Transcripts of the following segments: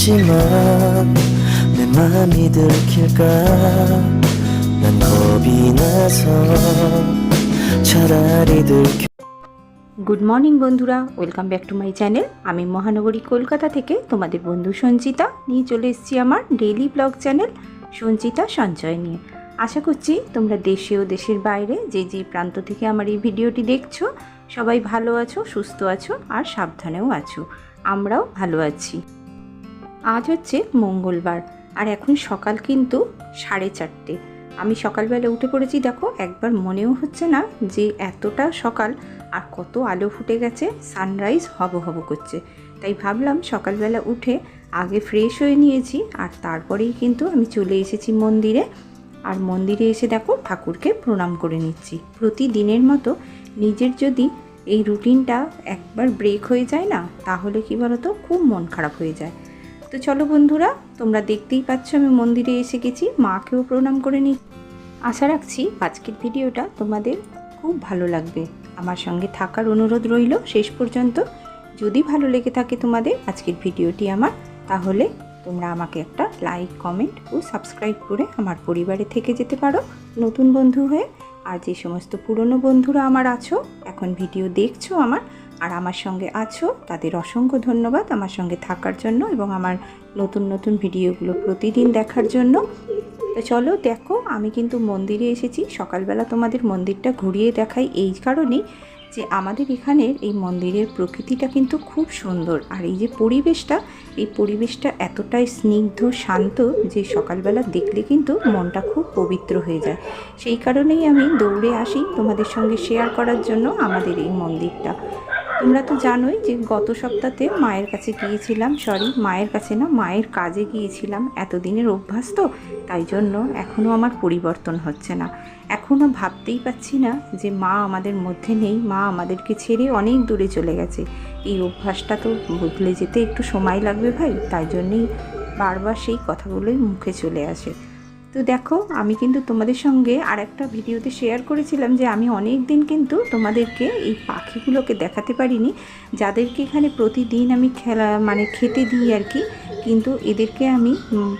었지만 내 맘이 들킬까 난 겁이 나서 차라리 들켜 good morning বন্ধুরা welcome back to my channel আমি মহানগরী কলকাতা থেকে তোমাদের বন্ধু সঞ্চিতা নিয়ে চলে এসেছি আমার ডেইলি ব্লগ চ্যানেল সঞ্চিতা সঞ্চয় নিয়ে আশা করছি তোমরা দেশে ও দেশের বাইরে যে যে প্রান্ত থেকে আমার এই ভিডিওটি দেখছো সবাই ভালো আছো সুস্থ আছো আর সাবধানেও আছো আমরাও ভালো আছি আজ হচ্ছে মঙ্গলবার, আর এখন সকাল কিন্তু সাড়ে চারটে। আমি সকালবেলা উঠে পড়েছি, দেখো, একবার মনেও হচ্ছে না যে এতটা সকাল, আর কত আলো ফুটে গেছে, সানরাইজ হব হব করছে। তাই ভাবলাম সকালবেলা উঠে আগে ফ্রেশ হয়ে নিয়েছি, আর তারপরেই কিন্তু আমি চলে এসেছি মন্দিরে। আর মন্দিরে এসে দেখো, ঠাকুরকে প্রণাম করে নিচ্ছি। প্রতিদিনের মতো নিজের যদি এই রুটিনটা একবার ব্রেক হয়ে যায় না, তাহলে কি বলতো, খুব মন খারাপ হয়ে যায়। তো চলো বন্ধুরা, তোমরা দেখতেই পাচ্ছ আমি মন্দিরে এসে গেছি, মাকেও প্রণাম করে নিই আশা রাখছি আজকের ভিডিওটা তোমাদের খুব ভালো লাগবে। আমার সঙ্গে থাকার অনুরোধ রইল শেষ পর্যন্ত। যদি ভালো লেগে থাকে তোমাদের আজকের ভিডিওটি আমার, তাহলে তোমরা আমাকে একটা লাইক, কমেন্ট ও সাবস্ক্রাইব করে আমার পরিবারে থেকে যেতে পারো নতুন বন্ধু হয়ে। আর যে সমস্ত পুরনো বন্ধুরা আমার আছো, এখন ভিডিও দেখছ আমার আর আমার সঙ্গে আছো, তাদের অসংখ্য ধন্যবাদ আমার সঙ্গে থাকার জন্য এবং আমার নতুন নতুন ভিডিওগুলো প্রতিদিন দেখার জন্য। তো চলো দেখো, আমি কিন্তু মন্দিরে এসেছি। সকালবেলা তোমাদের মন্দিরটা ঘুরিয়ে দেখাই এই কারণেই যে আমাদের এখানের এই মন্দিরের প্রকৃতিটা কিন্তু খুব সুন্দর। আর এই যে পরিবেশটা, এই পরিবেশটা এতটাই স্নিগ্ধ, শান্ত যে সকালবেলা দেখলে কিন্তু মনটা খুব পবিত্র হয়ে যায়। সেই কারণেই আমি দৌড়ে আসি তোমাদের সঙ্গে শেয়ার করার জন্য আমাদের এই মন্দিরটা। তোমরা তো জানোই যে গত সপ্তাহে মায়ের কাছে গিয়েছিলাম সরি মায়ের কাছে না, মায়ের কাজে গিয়েছিলাম। এতদিনের অভ্যাস তো, তাই জন্য এখনও আমার পরিবর্তন হচ্ছে না। এখনও ভাবতেই পাচ্ছি না যে মা আমাদের মধ্যে নেই, মা আমাদেরকে ছেড়ে অনেক দূরে চলে গেছে। এই অভ্যাসটা তো বদলে যেতে একটু সময় লাগবে ভাই, তাই জন্যেই বারবার সেই কথাগুলোই মুখে চলে আসে। তো দেখো, আমি কিন্তু তোমাদের সঙ্গে আর একটা ভিডিওতে শেয়ার করেছিলাম যে আমি অনেক দিন কিন্তু তোমাদেরকে এই পাখিগুলোকে দেখাতে পারিনি। যাদেরকে এখানে প্রতিদিন আমি খেলা মানে খেতে দিই আর কি, কিন্তু এদেরকে আমি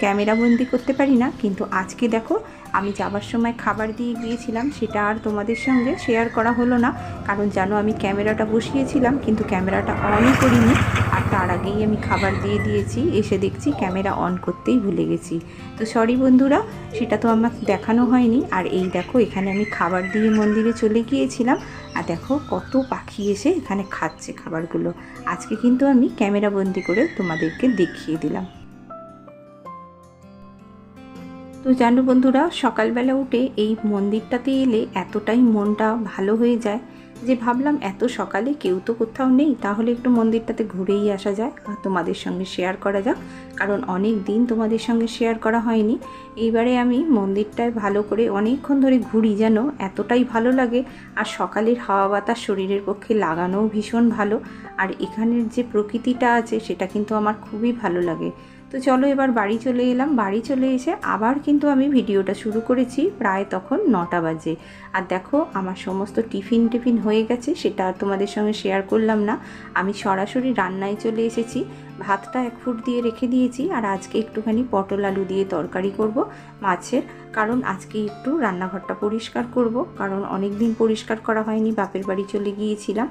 ক্যামেরা বন্দি করতে পারি না। কিন্তু আজকে দেখো, আমি যাবার সময় খাবার দিয়ে গিয়েছিলাম, সেটা আর তোমাদের সঙ্গে শেয়ার করা হলো না। কারণ জানো, আমি ক্যামেরাটা বসিয়েছিলাম, কিন্তু ক্যামেরাটা অনই করিনি। তার আগেই আমি খাবার দিয়ে দিয়েছি। এসে দেখছি ক্যামেরা অন করতেই ভুলে গেছি। তো সরি বন্ধুরা, সেটা তো আমার দেখানো হয়নি। আর এই দেখো, এখানে আমি খাবার দিয়ে মন্দিরে চলে গিয়েছিলাম। আর দেখো, কত পাখি এসে এখানে খাচ্ছে খাবারগুলো। আজকে কিন্তু আমি ক্যামেরা বন্দি করে তোমাদেরকে দেখিয়ে দিলাম। তো জানো বন্ধুরা, সকালবেলা উঠে এই মন্দিরটাতে এলে এতটাই মনটা ভালো হয়ে যায়। যে ভাবলাম, এত সকালে কেউ তো কোথাও নেই, তাহলে একটু মন্দিরটাতে ঘুরেই আসা যায় আর তোমাদের সঙ্গে শেয়ার করা যাক। কারণ অনেক দিন তোমাদের সঙ্গে শেয়ার করা হয়নি। এইবারে আমি মন্দিরটায় ভালো করে অনেকক্ষণ ধরে ঘুরি যেন, এতটাই ভালো লাগে। আর সকালের হাওয়া বাতাস শরীরের পক্ষে লাগানোও ভীষণ ভালো। আর এখানের যে প্রকৃতিটা আছে, সেটা কিন্তু আমার খুবই ভালো লাগে। তো চলো এবার বাড়ি চলে এলাম। বাড়ি চলে এসে আবার কিন্তু আমি ভিডিওটা শুরু করেছি প্রায় তখন নটা বাজে। আর দেখো, আমার সমস্ত টিফিন টিফিন হয়ে গেছে, সেটা তোমাদের সঙ্গে শেয়ার করলাম না। আমি সরাসরি রান্নায় চলে এসেছি। ভাতটা এক ফুট দিয়ে রেখে দিয়েছি আর আজকে একটুখানি পটল আলু দিয়ে তরকারি করব মাছের, কারণ আজকে একটু রান্নাঘরটা পরিষ্কার করব, কারণ অনেক দিন পরিষ্কার করা হয়নি, বাপের বাড়ি চলে গিয়েছিলাম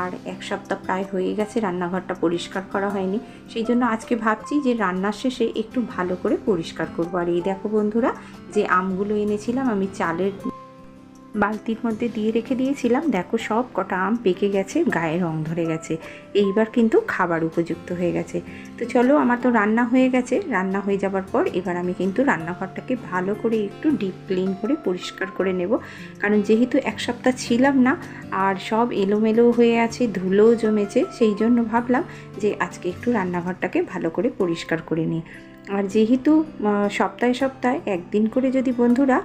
আর এক সপ্তাহ প্রায় হয়ে গেছে রান্নাঘরটা পরিষ্কার করা হয়নি, সেই জন্য আজকে ভাবছি যে রান্নার শেষে একটু ভালো করে পরিষ্কার করব। আর এই দেখো বন্ধুরা, যে আমগুলো এনেছিলাম আমি চালের বালতির মধ্যে দিয়ে রেখে দিয়েছিলাম। দেখো সব কটা আম পেকে গেছে, গায়ে রং ধরে গেছে। এইবার কিন্তু খাবার উপযুক্ত হয়ে গেছে। তো চলো, আমার তো রান্না হয়ে গেছে। রান্না হয়ে যাবার পর এবার আমি কিন্তু রান্নাঘরটাকে ভালো করে একটু ডিপ ক্লিন করে পরিষ্কার করে নেব। কারণ যেহেতু এক সপ্তাহ ছিলাম না, আর সব এলোমেলো হয়ে আছে, ধুলোও জমেছে, সেই জন্য ভাবলাম যে আজকে একটু রান্নাঘরটাকে ভালো করে পরিষ্কার করে নিই। আর যেহেতু সপ্তাহে সপ্তাহে একদিন করে যদি বন্ধুরা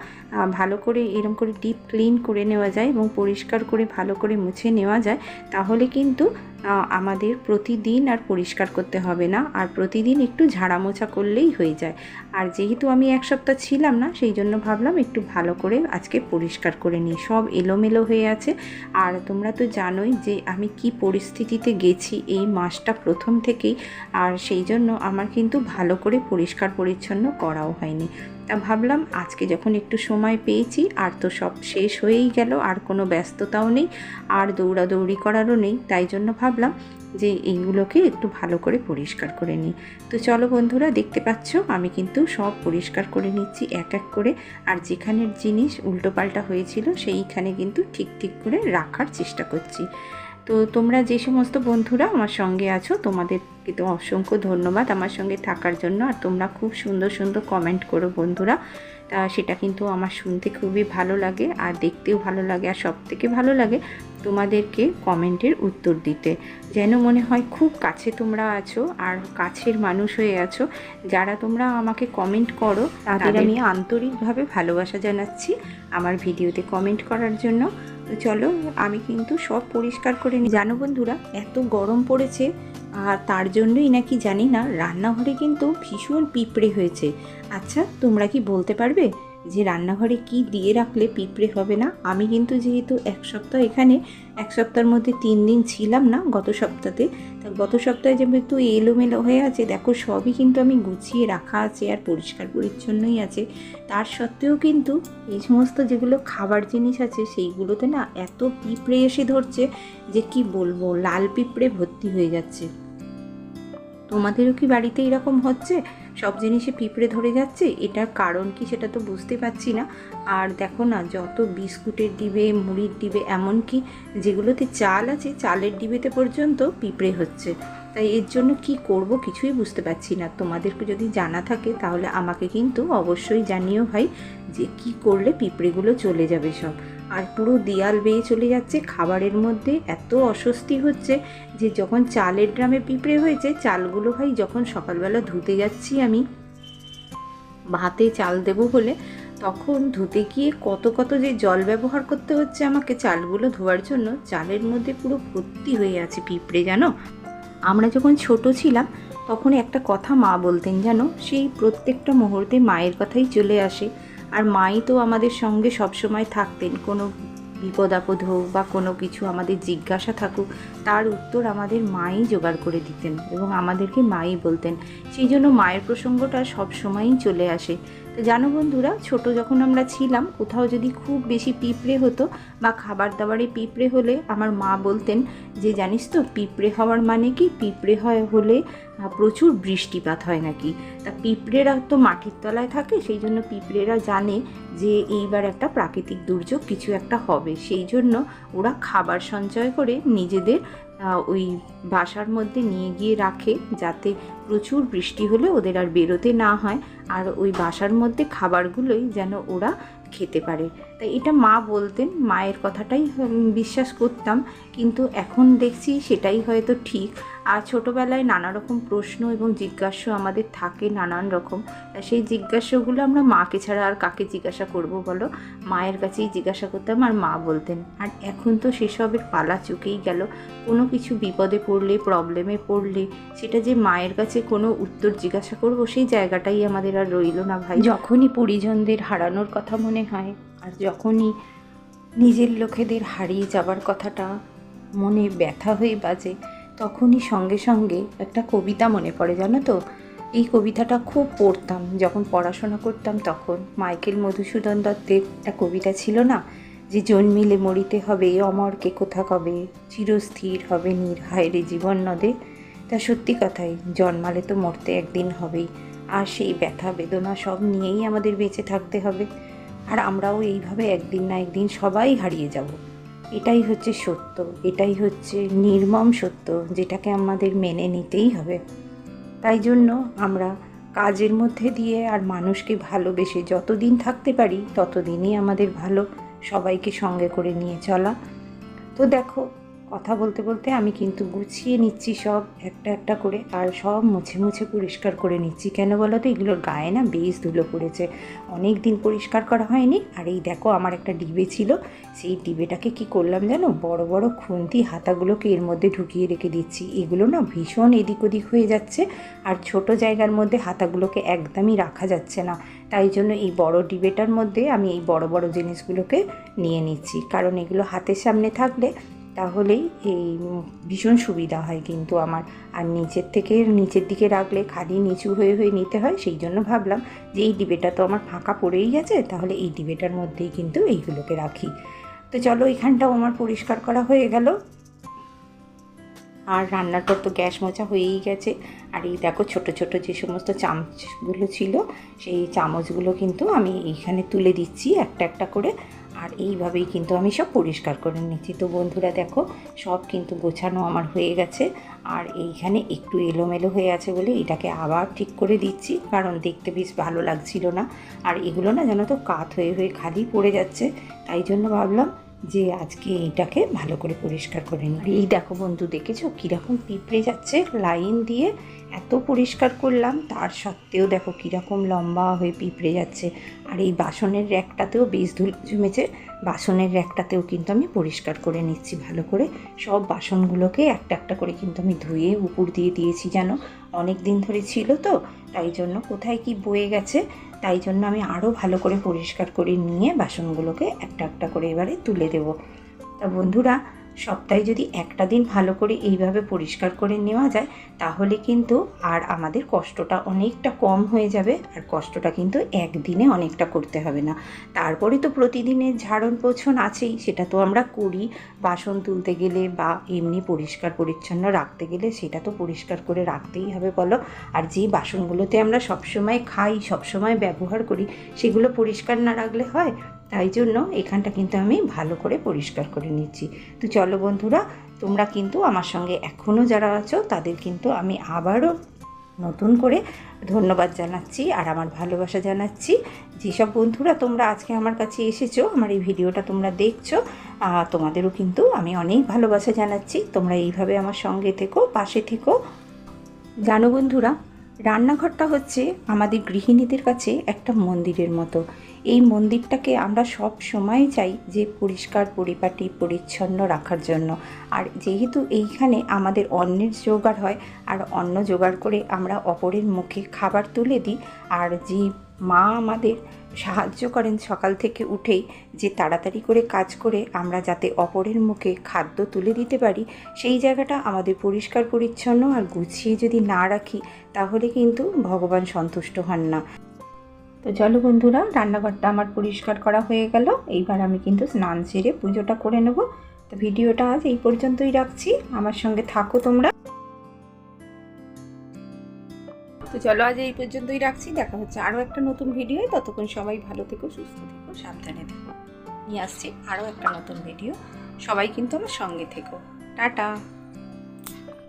ভালো করে এরম করে ডিপ ক্লিন করে নেওয়া যায় এবং পরিষ্কার করে ভালো করে মুছে নেওয়া যায়, তাহলে কিন্তু আমাদের প্রতিদিন আর পরিষ্কার করতে হবে না, আর প্রতিদিন একটু ঝাড়া মোছা করলেই হয়ে যায়। আর যেহেতু আমি এক সপ্তাহ ছিলাম না, সেই জন্য ভাবলাম একটু ভালো করে আজকে পরিষ্কার করে নিই। সব এলোমেলো হয়ে আছে। আর তোমরা তো জানোই যে আমি কি পরিস্থিতিতে গেছি এই মাসটা প্রথম থেকেই, আর সেই জন্য আমার কিন্তু ভালো করে পরিষ্কার পরিচ্ছন্ন করাও হয়নি। তা ভাবলাম আজকে যখন একটু সময় পেয়েছি, আর তো সব শেষ হয়েই গেল, আর কোনো ব্যস্ততাও নেই, আর দৌড়াদৌড়ি করারও নেই, তাই জন্য ভাবলাম যে এইগুলোকে একটু ভালো করে পরিষ্কার করে নিই। তো চলো বন্ধুরা, দেখতে পাচ্ছ, আমি কিন্তু সব পরিষ্কার করে নিচ্ছি এক এক করে, আর যেখানের জিনিস উল্টোপাল্টা হয়েছিল সেইখানে কিন্তু ঠিক ঠিক করে রাখার চেষ্টা করছি। তো তোমরা যে সমস্ত বন্ধুরা আমার সঙ্গে আছো তোমাদেরকে তো অসংখ্য ধন্যবাদ আমার সঙ্গে থাকার জন্য। আর তোমরা খুব সুন্দর সুন্দর কমেন্ট করো বন্ধুরা। তা সেটা কিন্তু আমার শুনতে খুবই ভালো লাগে আর দেখতেও ভালো লাগে আর সব থেকে ভালো লাগে। তোমাদেরকে কমেন্টের উত্তর দিতে। যেন মনে হয় খুব কাছে তোমরা আছো আর কাছের মানুষ হয়ে আছো। যারা তোমরা আমাকে কমেন্ট করো তাদের আমি আন্তরিকভাবে ভালোবাসা জানাচ্ছি আমার ভিডিওতে কমেন্ট করার জন্য। তো চলো আমি কিন্তু সব পরিষ্কার করে নিই জানো বন্ধুরা এত গরম পড়েছে আর তার জন্যই নাকি জানি না রান্নাঘরে কিন্তু ভীষণ পিঁপড়ে হয়েছে। আচ্ছা তোমরা কি বলতে পারবে? যে রান্নাঘরে কি দিয়ে রাখলে পিঁপড়ে হবে না? আমি কিন্তু যেহেতু এক সপ্তাহ এখানে, এক সপ্তাহের মধ্যে তিন দিন ছিলাম না গত সপ্তাহে তা গত সপ্তাহে একটু এলোমেলো হয়ে আছে, দেখো সবই কিন্তু আমি গুছিয়ে রাখা আছে আর পরিষ্কার পরিচ্ছন্নই আছে। তার সত্ত্বেও কিন্তু এই সমস্ত যেগুলো খাবার জিনিস আছে, সেইগুলোতে না এত পিঁপড়ে এসে ধরছে যে কি বলব, লাল পিঁপড়ে ভর্তি হয়ে যাচ্ছে। তোমাদেরও কি বাড়িতে এরকম হচ্ছে? সব জিনিসে পিঁপড়ে ধরে যাচ্ছে, এটার কারণ কি সেটা তো বুঝতে পারছি না। আর দেখো না, যত বিস্কুটের ডিবে, মুড়ির ডিবে, এমনকি যেগুলোতে চাল আছে, চালের ডিবেতে পর্যন্ত পিঁপড়ে হচ্ছে। তাই এর জন্য কি করব কিছুই বুঝতে পারছি না। তোমাদেরকে যদি জানা থাকে, তাহলে আমাকে কিন্তু অবশ্যই জানিও ভাই, যে কি করলে পিঁপড়েগুলো চলে যাবে সব। আর পুরো দেয়াল বেয়ে চলে যাচ্ছে। খাবারের মধ্যে এত অস্বস্তি হচ্ছে যে যখন চালের ড্রামে পিঁপড়ে হয়েছে, চালগুলো ভাই যখন সকালবেলা ধুতে যাচ্ছি আমি, ভাতে চাল দেবো বলে, তখন ধুতে গিয়ে কত কত যে জল ব্যবহার করতে হচ্ছে আমাকে চালগুলো ধোয়ার জন্য, চালের মধ্যে পুরো ভর্তি হয়ে আছে পিঁপড়ে, জানো? আমরা যখন ছোট ছিলাম, তখন একটা কথা মা বলতেন, জানো? সেই প্রত্যেকটা মুহূর্তে মায়ের কথাই চলে আসে। আর মাই তো আমাদের সঙ্গে সবসময় থাকতেন। কোনো বিপদ আপদ হোক বা কোনো কিছু আমাদের জিজ্ঞাসা থাকুক তার উত্তর আমাদের মাই জোগাড় করে দিতেন এবং আমাদেরকে মাই বলতেন। সেই জন্য মায়ের প্রসঙ্গটা সব সময়ই চলে আসে। তো জানো বন্ধুরা, ছোট যখন আমরা ছিলাম, কোথাও যদি খুব বেশি পিঁপড়ে হতো বা খাবার দাবারে পিঁপড়ে হলে আমার মা বলতেন যে, জানিস তো, পিঁপড়ে হওয়ার মানে কি? পিঁপড়ে হয় হলে প্রচুর বৃষ্টিপাত হয় নাকি? তা পিঁপড়েরা তো মাটির তলায় থাকে, সেই জন্য পিঁপড়েরা জানে যে, এইবার একটা প্রাকৃতিক দুর্যোগ কিছু একটা হবে। সেই জন্য ওরা খাবার সঞ্চয় করে নিজেদের ওই বাসার মধ্যে নিয়ে গিয়ে রাখে যাতে প্রচুর বৃষ্টি হলে ওদের আর বেরোতে না হয় আর ওই বাসার মধ্যে খাবারগুলোই যেন ওরা খেতে পারে। তাই এটা মা বলতেন, মায়ের কথাটাই বিশ্বাস করতাম। কিন্তু এখন দেখছি সেটাই হয়তো ঠিক। আর ছোটোবেলায় নানা রকম প্রশ্ন এবং জিজ্ঞাসা আমাদের থাকে নানান রকম। সেই জিজ্ঞাসাগুলো আমরা মাকে ছাড়া আর কাকে জিজ্ঞাসা করব বলো? মায়ের কাছেই জিজ্ঞাসা করতাম আর মা বলতেন। আর এখন তো সেসবের পালা চুকেই গেল। কোনো কিছু বিপদে পড়লে প্রবলেমে পড়লে, সেটা যে মায়ের কাছে কোনো উত্তর জিজ্ঞাসা করব, সেই জায়গাটাই আমাদের আর রইল না ভাই। যখনই পরিজনদের হারানোর কথা মনে হয়, আর যখনই নিজের লোকেদের হারিয়ে যাবার কথাটা মনে ব্যথা হয়ে বাজে তখনই সঙ্গে সঙ্গে একটা কবিতা মনে পড়ে, জানো তো? এই কবিতাটা খুব পড়তাম, যখন পড়াশোনা করতাম তখন। মাইকেল মধুসূদন দত্তের একটা কবিতা ছিল না? যে জন্মিলে মরিতে হবে, অমরকে কোথা কবে? চিরস্থির হবে নির্হায় রে জীবন নদে। তা সত্যি কথাই, জন্মালে তো মরতে একদিন হবেই। আর সেই ব্যথা, বেদনা সব নিয়েই আমাদের বেঁচে থাকতে হবে। আর আমরাও এইভাবে একদিন না একদিন সবাই হারিয়ে যাব। এটাই হচ্ছে সত্য, এটাই হচ্ছে নির্মম সত্য, যেটাকে আমাদের মেনে নিতেই হবে। তাই জন্য আমরা কাজের মধ্যে দিয়ে আর মানুষকে ভালোবেসে যতদিন থাকতে পারি, ততদিনই আমাদের ভালো সবাইকে সঙ্গে করে নিয়ে চলা। তো দেখো কথা বলতে বলতে আমি কিন্তু গুছিয়ে নিচ্ছি সব একটা একটা করে আর সব মুছে মুছে পরিষ্কার করে নিচ্ছি। কেন বলো তো? এগুলোর গায়ে না বেশ ধুলো পড়েছে। অনেক দিন পরিষ্কার করা হয়নি। আর এই দেখো আমার একটা ডিবে ছিল। সেই ডিবেটাকে কি করলাম জানো? বড় বড় খুন্তি হাতাগুলোকে এর মধ্যে ঢুকিয়ে রেখে দিচ্ছি। এগুলো না ভীষণ এদিক ওদিক হয়ে যাচ্ছে আর ছোট জায়গার মধ্যে হাতাগুলোকে একদমই রাখা যাচ্ছে না। তাই জন্য এই বড় ডিবেটার মধ্যে আমি এই বড় বড় জিনিসগুলোকে নিয়ে নিচ্ছি। কারণ এগুলো হাতের সামনে থাকলে তাহলেই এই ভীষণ সুবিধা হয় কিন্তু আমার। আর নিচের থেকে নিচের দিকে রাখলে খালি নিচু হয়ে হয়ে নিতে হয়, সেই জন্য ভাবলাম যে এই ডিবেটা তো আমার ফাঁকা পড়েই গেছে তাহলে এই ডিবেটার মধ্যেই কিন্তু এইগুলোকে রাখি। তো চলো এখানটাও আমার পরিষ্কার করা হয়ে গেল। আর রান্নার পর তো গ্যাস মোচা হয়েই গেছে। আর এই দেখো ছোট ছোট যে সমস্ত চামচগুলো ছিল, সেই চামচগুলো কিন্তু আমি এইখানে তুলে দিচ্ছি একটা একটা করে। আর এইভাবেই কিন্তু আমি সব পরিষ্কার করে নিচ্ছি। তো বন্ধুরা দেখো, সব কিন্তু গোছানো আমার হয়ে গেছে। আর এইখানে একটু এলোমেলো হয়ে আছে বলে এটাকে আবার ঠিক করে দিচ্ছি, কারণ দেখতে বেশ ভালো লাগছিল না। আর এগুলো না যেন তো, কাত হয়ে হয়ে খালি পড়ে যাচ্ছে। তাই জন্য ভাবলাম যে আজকে এইটাকে ভালো করে পরিষ্কার করে নিই। এই দেখো বন্ধু, দেখেছ কীরকম পিঁপড়ে যাচ্ছে? লাইন দিয়ে এত পরিষ্কার করলাম, তার সত্ত্বেও দেখো কীরকম লম্বা হয়ে পিঁপড়ে যাচ্ছে। আর এই বাসনের র্যাকটাতেও বেশ ধুলো জমেছে, বাসনের র্যাকটাতেও কিন্তু আমি পরিষ্কার করে নিচ্ছি ভালো করে। সব বাসনগুলোকে একটা একটা করে কিন্তু আমি ধুয়ে উপর দিয়ে দিয়েছি যেন অনেক দিন ধরে ছিল তো, তাই জন্য কোথায় কি বয়ে গেছে তাই জন্য আমি আরও ভালো করে পরিষ্কার করে নিয়ে বাসনগুলোকে একটা একটা করে এবারে তুলে দেব। তা বন্ধুরা সপ্তাহে যদি একটা দিন ভালো করে এইভাবে পরিষ্কার করে নেওয়া যায়, তাহলে কিন্তু আর আমাদের কষ্টটা অনেকটা কম হয়ে যাবে, আর কষ্টটা কিন্তু একদিনে অনেকটা করতে হবে না। তারপরে তো প্রতিদিনের ঝাড়ন পোছন আছেই, সেটা তো আমরা করি। বাসন তুলতে গেলে বা এমনি পরিষ্কার পরিচ্ছন্ন রাখতে গেলে সেটা তো পরিষ্কার করে রাখতেই হবে বলো। আর যে বাসনগুলোতে আমরা সবসময় খাই, সবসময় ব্যবহার করি, সেগুলো পরিষ্কার না রাখলে হয়? তাই জন্য এখানটা কিন্তু আমি ভালো করে পরিষ্কার করে নিচ্ছি। তো চলো বন্ধুরা, তোমরা কিন্তু আমার সঙ্গে এখনও যারা আছো, তাদের কিন্তু আমি আবারও নতুন করে ধন্যবাদ জানাচ্ছি আর আমার ভালোবাসা জানাচ্ছি। যেসব বন্ধুরা তোমরা আজকে আমার কাছে এসেছ, আমার এই ভিডিওটা তোমরা দেখছ তোমাদেরও কিন্তু আমি অনেক ভালোবাসা জানাচ্ছি। তোমরা এইভাবে আমার সঙ্গে থেকো, পাশে থেকো। জানো বন্ধুরা, রান্নাঘরটা হচ্ছে আমাদের গৃহিণীদের কাছে একটা মন্দিরের মতো। এই মন্দিরটাকে আমরা সব সময় চাই যে পরিষ্কার, পরিপাটি, পরিচ্ছন্ন রাখার জন্য। আর যেহেতু এইখানে আমাদের অন্নের জোগাড় হয়, আর অন্ন জোগাড় করে আমরা অপরের মুখে খাবার তুলে দিই, আর যে মা আমাদের সাহায্য করেন সকাল থেকে উঠেই যে তাড়াতাড়ি করে কাজ করে আমরা যাতে অপরের মুখে খাদ্য তুলে দিতে পারি, সেই জায়গাটা আমাদের পরিষ্কার, পরিচ্ছন্ন আর গুছিয়ে যদি না রাখি, তাহলে কিন্তু ভগবান সন্তুষ্ট হন না। তো চলো বন্ধুরা, রান্নাঘরটা আমার পরিষ্কার করা হয়ে গেল। এইবার আমি কিন্তু স্নান সেরে পুজোটা করে নেব। তো ভিডিওটা আজ এই পর্যন্তই রাখছি। আমার সঙ্গে থাকো তোমরা। তো চলো আজ এই পর্যন্তই রাখছি। দেখা হচ্ছে আরও একটা নতুন ভিডিও। ততক্ষণ সবাই ভালো থেকো, সুস্থ থেকো, সাবধানে থেকো। নিয়ে আসছি আরও একটা নতুন ভিডিও। সবাই কিন্তু আমার সঙ্গে থেকো। টাটা!